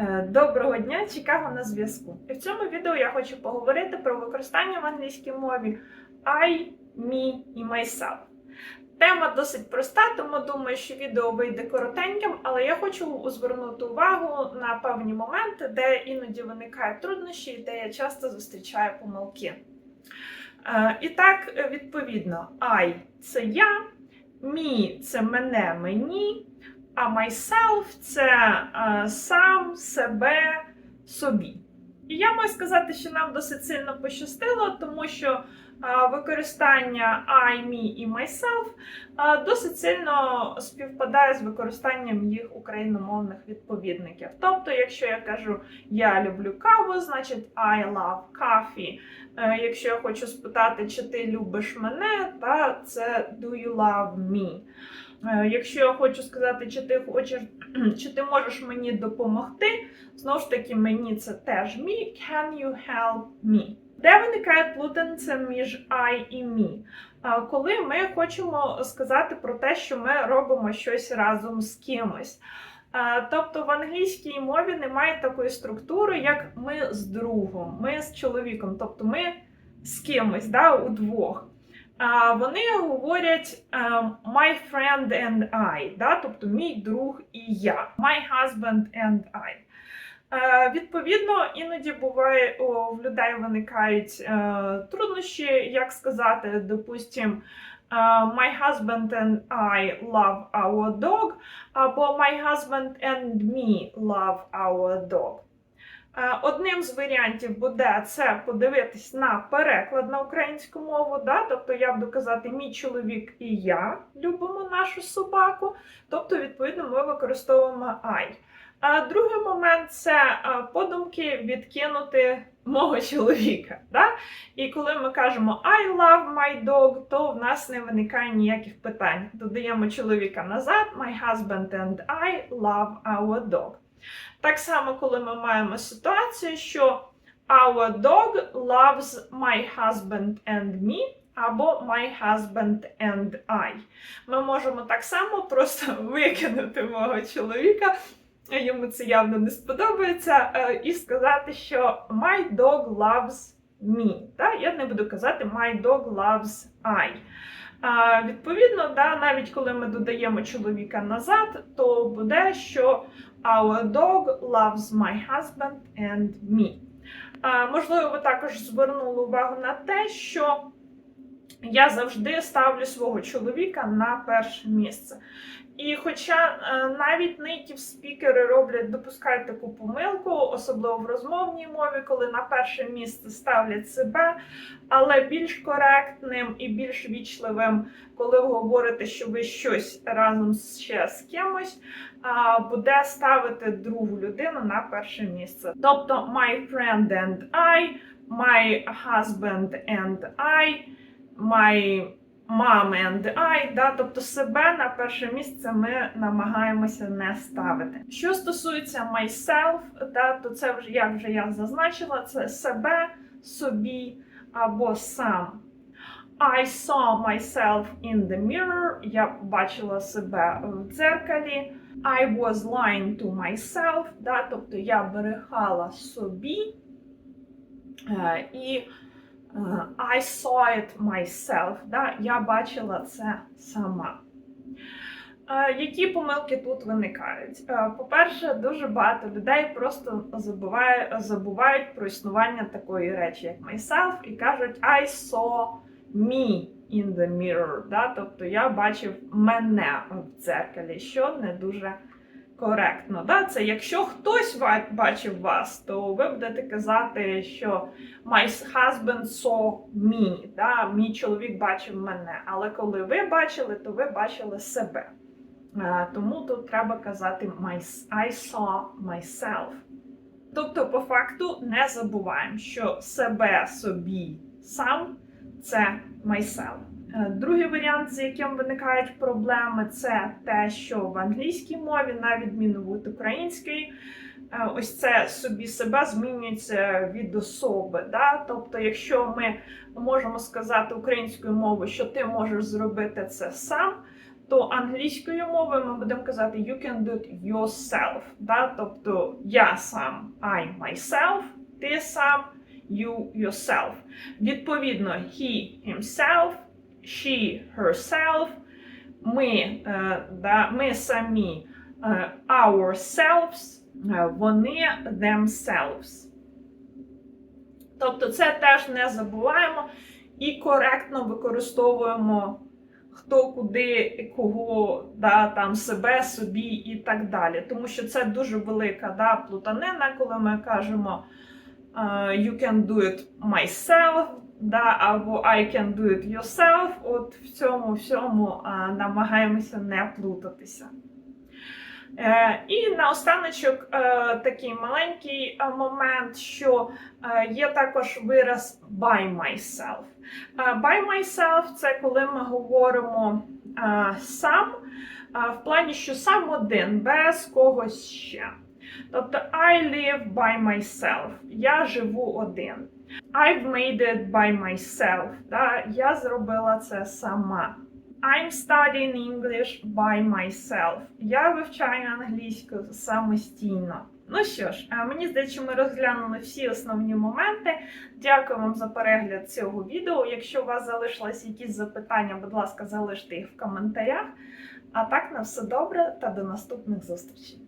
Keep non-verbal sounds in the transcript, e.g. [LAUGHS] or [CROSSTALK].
Е, Доброго дня, Чикаго на зв'язку. І в цьому відео я хочу поговорити про використання в англійській мові I, me і myself. Тема досить проста, тому думаю, що відео вийде коротеньким, але я хочу звернути увагу на певні моменти, де іноді виникають труднощі і де я часто зустрічаю помилки. Е, І так, відповідно, I це я, me це мене, мені, а myself це е, сам, себе, собі. І я можу сказати, що нам досить сильно пощастило, тому що е, використання I, me і myself е, досить сильно співпадає з використанням їх україномовних відповідників. Тобто, якщо я кажу я люблю каву, значить I love coffee. Е, Якщо я хочу спитати, чи ти любиш мене, та це do you love me. Е, Якщо я хочу сказати, чи ти хочеш, [CLEARS THROAT] чи ти можеш мені допомогти, знову ж таки, мені це теж me, can you help me? Де виникає плутаниця між I і me? Коли ми хочемо сказати про те, що ми робимо щось разом з кимось. Тобто в англійській мові немає такої структури, як ми з другом, ми з чоловіком, тобто ми з кимось, да, удвох. Вони говорять е, my friend and I, да, тобто мій друг і я, my husband and I. Е, Відповідно, іноді буває в людей виникають е, труднощі, як сказати, допустим, my husband and I love our dog, або my husband and me love our dog. Е, Одним з варіантів буде це подивитись на переклад на українську мову. Да? Тобто я буду казати мій чоловік і я любимо нашу собаку. Тобто, відповідно, ми використовуємо I. А другий момент це е, подумки відкинути мого чоловіка. Да? І коли ми кажемо I love my dog, то в нас не виникає ніяких питань. Додаємо чоловіка назад, my husband and I love our dog. Так само, коли ми маємо ситуацію, що our dog loves my husband and me, або my husband and I. Ми можемо так само просто [LAUGHS] викинути мого чоловіка, йому це явно не сподобається, е, і сказати, що my dog loves me. Да? Я не буду казати my dog loves I. Відповідно, да, навіть коли ми додаємо чоловіка назад, то буде, що Our dog loves my husband and me. Можливо, ви також звернули увагу на те, що я завжди ставлю свого чоловіка на перше місце. І хоча е, навіть native спікери роблять, допускають таку помилку, особливо в розмовній мові, коли на перше місце ставлять себе, але більш коректним і більш вічливим, коли ви говорите, що ви щось разом ще з кимось, буде ставити другу людину на перше місце. Тобто my friend and I, my husband and I, my mom and I, да, тобто себе на перше місце ми намагаємося не ставити. Що стосується myself, да, то це вже як вже я зазначила, це себе, собі або сам. I saw myself in the mirror. Я побачила себе в дзеркалі. I was lying to myself, да, тобто я брехала собі. Е, і I saw it myself, да, я бачила це сама. Е, Які помилки тут виникають? Е, По-перше, дуже багато людей просто забуває, забувають про існування такої речі, як myself, і кажуть I saw me in the mirror. Да? Тобто я бачив мене в дзеркалі, що не дуже коректно. Да? Це якщо хтось бачив вас, то ви будете казати, що my husband saw me, да? мій чоловік бачив мене. Але коли ви бачили, то ви бачили себе. Тому тут треба казати I saw myself. Тобто, по факту, не забуваємо, що себе собі сам це myself. Е, Другий варіант, з яким виникають проблеми, це те, що в англійській мові, на відміну від української, е, ось це собі себе змінюється від особи. Да? Тобто, якщо ми можемо сказати українською мовою, що ти можеш зробити це сам, то англійською мовою ми будемо казати you can do it yourself. Да? Тобто я сам, I myself, ти сам, you yourself. Відповідно, he himself, she herself, ми, е, да, ми самі е, ourselves, е, вони themselves. Тобто це теж не забуваємо і коректно використовуємо хто куди, кого, да, там себе, собі і так далі. Тому що це дуже велика да, плутанина, коли ми кажемо you can do it myself, да, або I can do it yourself. От в цьому всьому е, намагаємося не плутатися. Е, і наостаночок е, такий маленький е, момент, що е, є також вираз by myself. Е, by myself це коли ми говоримо е, сам, е, в плані, що сам один, без когось ще. Тобто I live by myself. Я живу один. I've made it by myself. Да? Я зробила це сама. I'm studying English by myself. Я вивчаю англійську самостійно. Ну що ж, е, мені здається, ми розглянули всі основні моменти. Дякую вам за перегляд цього відео. Якщо у вас залишились якісь запитання, будь ласка, залиште їх в коментарях. А так на все добре та до наступних зустрічей.